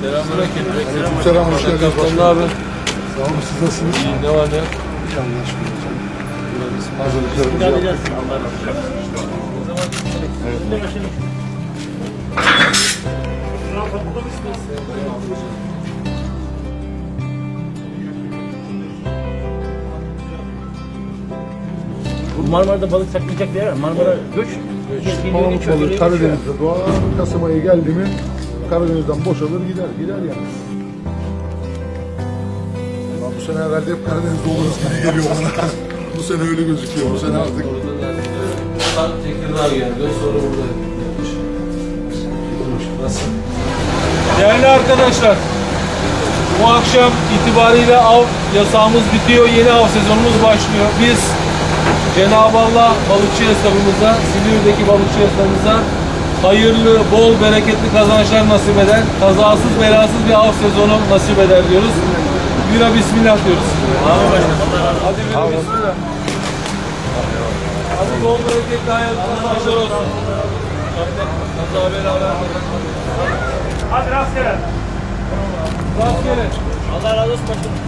Selamünaleyküm. Selam, hoş geldiniz Kaptan haber? Sağ olun siz nasılsınız? İyi ne var ne? Allah'a şükür hocam. Hazırlıklarımızı yaptık. Bu Marmara'da balık saklayacak bir yer var. Marmara göç. Palamut balığı Karadeniz'de doğar. Kasım ayı geldi mi Karadeniz'den boşalır gider. Gider yani. Ama bu sene herhalde hep Karadeniz'de oluruz gibi geliyor bana. bu sene öyle gözüküyor. Bu sene artık Buradan Tekirdağ geldi. Sonra burada. Nasıl? Değerli arkadaşlar, bu akşam itibariyle av yasağımız bitiyor. Yeni av sezonumuz başlıyor. Biz Cenab-ı Allah balıkçı esnafımıza, Silivri'deki balıkçı esnafımıza hayırlı, bol, bereketli kazançlar nasip eden, kazasız belasız bir av sezonu nasip eder diyoruz. Bira bismillah diyoruz. Hadi bira bismillah. Hadi bol bereketli hayırlı kazançlar olsun. Kaza bela. Hadi rastgele. Rastgele. Allah razı olsun başkanım.